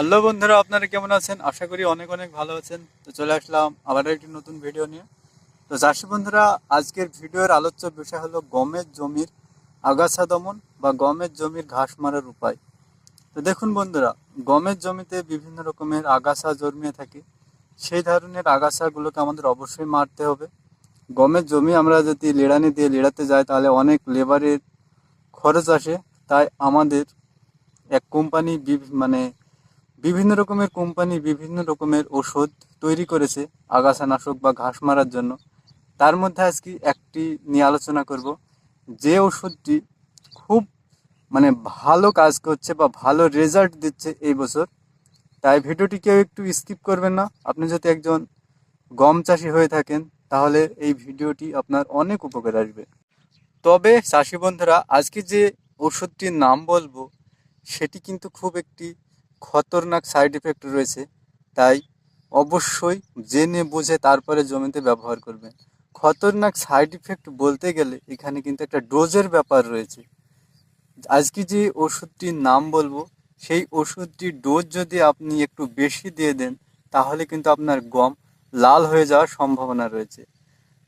Hello বন্ধুরা, আপনারা কেমন আছেন? আশা করি অনেক অনেক ভালো আছেন। তো চলে আসলাম আবার একটি নতুন ভিডিও নিয়ে। তো চাষি বন্ধুরা, আজকের ভিডিওর আলোচ্য বিষয় হলো গমের জমির আগাছা দমন বা গমের জমির ঘাস মারার উপায়। তো দেখুন বন্ধুরা, গমের জমিতে বিভিন্ন রকমের আগাছা জন্মিয়ে থাকে। সেই ধরনের আগাছাগুলোকে আমাদের অবশ্যই মারতে হবে। গমের জমি আমরা যদি লেড়ানি দিয়ে লেড়াতে যাই, তাহলে অনেক লেবারের খরচ আসে। তাই আমাদের এক কোম্পানি মানে বিভিন্ন রকমের কোম্পানি বিভিন্ন রকমের ওষুধ তৈরি করেছে আগাছানাশক বা ঘাস মারার জন্য। তার মধ্যে আজকে একটি নিয়ে আলোচনা করব। যে ওষুধটি খুব মানে ভালো কাজ করছে বা ভালো রেজাল্ট দিচ্ছে এই বছর, তাই ভিডিওটি কেউ একটু স্কিপ করবেন না। আপনি যদি একজন গম চাষি হয়ে থাকেন, তাহলে এই ভিডিওটি আপনার অনেক উপকার আসবে। তবে চাষি বন্ধুরা, আজকে যে ওষুধটির নাম বলব, সেটি কিন্তু খুব একটি খতরনাক সাইড এফেক্ট রয়েছে, তাই অবশ্যই জেনে বুঝে তারপরে জমিতে ব্যবহার করবেন। খতরনাক সাইড ইফেক্ট বলতে গেলে এখানে কিন্তু একটা ডোজের ব্যাপার রয়েছে। আজকে যে ওষুধটির নাম বলব, সেই ওষুধটির ডোজ যদি আপনি একটু বেশি দিয়ে দেন, তাহলে কিন্তু আপনার গম লাল হয়ে যাওয়ার সম্ভাবনা রয়েছে।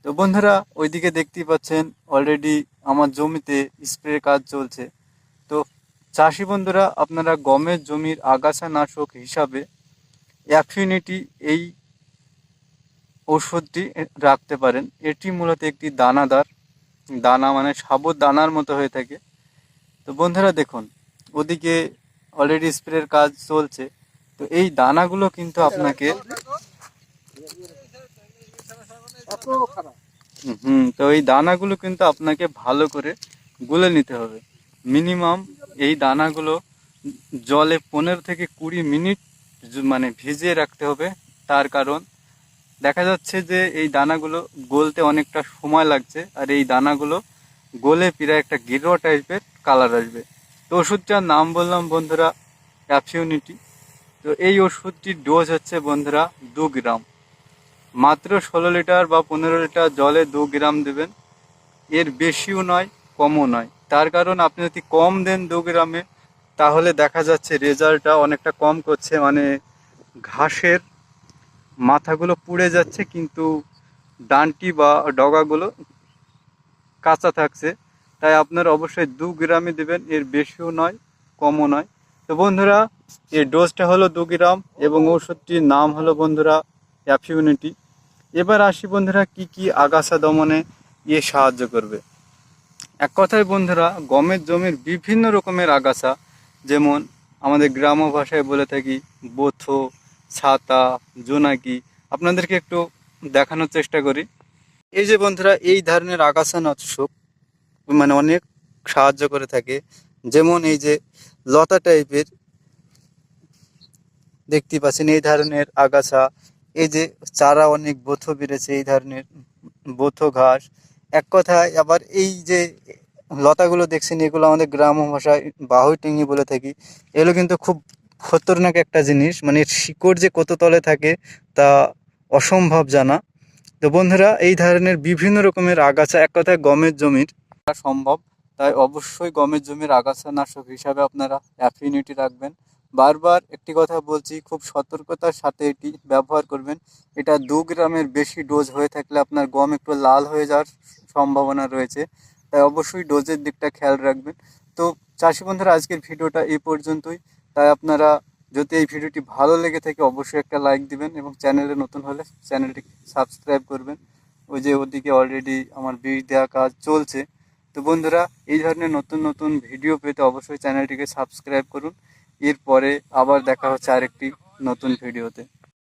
তো বন্ধুরা, ওইদিকে দেখতেই পাচ্ছেন অলরেডি আমার জমিতে স্প্রে কাজ চলছে। চাষি বন্ধুরা, আপনারা গমের জমির আগাছা নাশক হিসাবে অ্যাফিনিটি এই ওষুধটি রাখতে পারেন। এটি মূলত একটি দানাদার, দানা মানে সাবুত দানার মতো হয়ে থাকে। তো বন্ধুরা দেখুন, ওদিকে অলরেডি স্প্রের কাজ চলছে। তো এই দানাগুলো কিন্তু আপনাকে হুম, তো এই দানাগুলো কিন্তু আপনাকে ভালো করে গুলে নিতে হবে। মিনিমাম এই দানাগুলো জলে পনেরো থেকে কুড়ি মিনিট মানে ভিজিয়ে রাখতে হবে। তার কারণ দেখা যাচ্ছে যে এই দানাগুলো গলতে অনেকটা সময় লাগছে আর এই দানাগুলো গলে প্রায় একটা গিরোয়া টাইপের কালার আসবে। তো ওষুধটার নাম বললাম বন্ধুরা অ্যাফিউনিটি তো এই ওষুধটির ডোজ হচ্ছে বন্ধুরা দু গ্রাম। মাত্র ষোলো লিটার বা পনেরো লিটার জলে দু গ্রাম দেবেন। এর বেশিও নয় কমও নয়। তার কারণ আপনি যদি কম দেন দু গ্রামে, তাহলে দেখা যাচ্ছে রেজাল্টটা অনেকটা কম করছে। মানে ঘাসের মাথাগুলো পুড়ে যাচ্ছে, কিন্তু ডানটি বা ডগাগুলো কাঁচা থাকছে। তাই আপনার অবশ্যই দু গ্রামে দেবেন, এর বেশিও নয়, কমও নয়। তো বন্ধুরা, এর ডোজটা হলো দু গ্রাম এবং ওষুধটির নাম হলো বন্ধুরা অ্যাফিউনিটি এবার আসি বন্ধুরা, কি কি আগাছা দমনে ইয়ে সাহায্য করবে? এক কথায় বন্ধুরা, গমের জমির বিভিন্ন রকমের আগাছা, যেমন আমাদের গ্রাম্য ভাষায় বলে থাকি, বোথো, ছাতা, জোনাকি। আপনাদেরকে একটু দেখানোর চেষ্টা করি। এই যে বন্ধুরা, এই ধরনের আগাছা নাশক মানে অনেক সাহায্য করে থাকে। যেমন এই যে লতা টাইপের দেখতে পাচ্ছেন, এই ধরনের আগাছা। এই যে চারা অনেক বোথো বেড়েছে, এই ধরনের বোথো ঘাস। এক কথায় আবার এই যে লতাগুলো দেখছেন, এগুলো আমাদের গ্রাম ভাষায় বাহুই টিঙি বলে থাকি। এগুলো কিন্তু খুব খতরনাক একটা জিনিস মানে শিকড় যে কত তলে থাকে তা অসম্ভব জানা। তো বন্ধুরা, এই ধরনের বিভিন্ন রকমের আগাছা, এক কথায় গমের জমির। সম্ভব, তাই অবশ্যই গমের জমির আগাছা নাশক হিসাবে আপনারা অ্যাফিনিটি রাখবেন। বারবার একটি কথা বলছি, খুব সতর্কতার সাথে এটি ব্যবহার করবেন। এটা দু গ্রামের বেশি ডোজ হয়ে থাকলে আপনার গম একটু লাল হয়ে যাওয়ার সম্ভাবনা রয়েছে। তাই অবশ্যই ডোজের দিকটা খেয়াল রাখবেন। তো চাষি বন্ধুরা, আজকের ভিডিওটা এই পর্যন্তই। তাই আপনারা যদি এই ভিডিওটি ভালো লেগে থাকে, অবশ্যই একটা লাইক দিবেন এবং চ্যানেলে নতুন হলে চ্যানেলটি সাবস্ক্রাইব করবেন। ওই যে ওদিকে অলরেডি আমার বীজ দেওয়া কাজ চলছে। তো বন্ধুরা, এই ধরনের নতুন নতুন ভিডিও পেতে অবশ্যই চ্যানেলটিকে সাবস্ক্রাইব করুন। এরপরে আবার দেখা হচ্ছে আরেকটি নতুন ভিডিওতে।